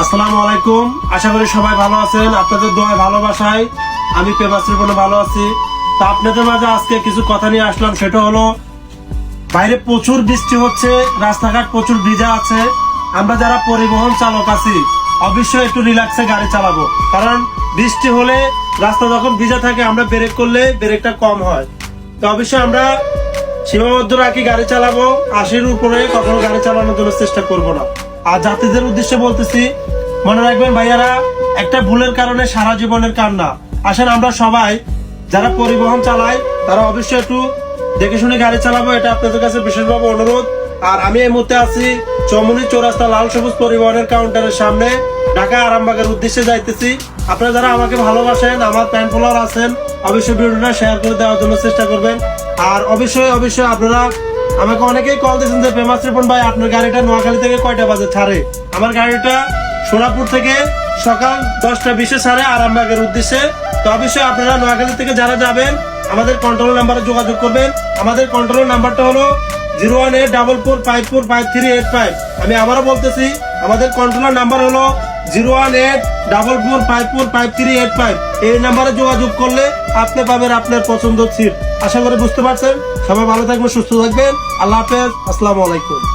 আসসালামু আলাইকুম। আশা করি সবাই ভালো আছেন। আপনাদের দোয়ায় ভালোবাসায় আমি পেপার বলে ভালো আছি। তা আপনাদের মাঝে আজকে কিছু কথা নিয়ে আসলাম। সেটা হলো, বাইরে প্রচুর বৃষ্টি হচ্ছে, রাস্তাঘাট প্রচুর ভিজা আছে। আমরা যারা পরিবহন চালক আছি, অবশ্যই একটু রিল্যাক্সে গাড়ি চালাবো। কারণ বৃষ্টি হলে রাস্তা যখন ভিজা থাকে, আমরা ব্রেক করলে ব্রেকটা কম হয়। তো অবশ্যই আমরা সীমাবদ্ধ রাখি গাড়ি চালাবো? আশির উপরে কখনো গাড়ি চালানোর জন্য চেষ্টা করব না। আর যাত্রীদের উদ্দেশ্যে বলতেছি, মনে রাখবেন ভাইয়ারা, একটা ভুলের কারণে সারা জীবনের কান্না। আসেন আমরা সবাই, যারা পরিবহন চালায়, তারা অবশ্যই একটু দেখে শুনে গাড়ি চালাবো, এটা আপনাদের কাছে বিশেষভাবে অনুরোধ। আর আমি এই মুহূর্তে আছি চমনি চৌরাস্তা লাল সবুজ পরিবহনের কাউন্টারের সামনে, ঢাকা আরামবাগের উদ্দেশ্যে যাইতেছি। আপনারা যারা আমাকে ভালোবাসেন, আমার প্যান ফলোয়ার আছেন, অবশ্যই ভিডিওটা শেয়ার করে দেওয়ার জন্য চেষ্টা করবেন। আর অবশ্যই অবশ্যই আপনারা আমাকে অনেকেই কল দিয়েছেন যে ফেমাস রিপন ভাই, আপনার গাড়িটা নোয়াখালী থেকে কয়টা বাজে? ছাড়ে। আমার গাড়িটা সোনাপুর থেকে সকাল দশটা বিশে ছাড়ে আরামবাগের উদ্দেশ্যে। তো অবশ্যই আপনারা নোয়াখালী থেকে যারা যাবেন, আমাদের কন্ট্রোল নাম্বারে যোগাযোগ করবেন। আমাদের কন্ট্রোল নাম্বারটা হলো zero one eight double four five four five three eight five. আমি আবারও বলতেছি, আমাদের কন্ট্রোলার নাম্বার হলো zero one eight double four five four five three eight five. এই নাম্বারে যোগাযোগ করলে আপনি পাবেন আপনার পছন্দ সিট আশা করি বুঝতে পারছেন। সবাই ভালো থাকবেন, সুস্থ থাকবেন। আল্লাহ হাফেজ। আসসালামু আলাইকুম।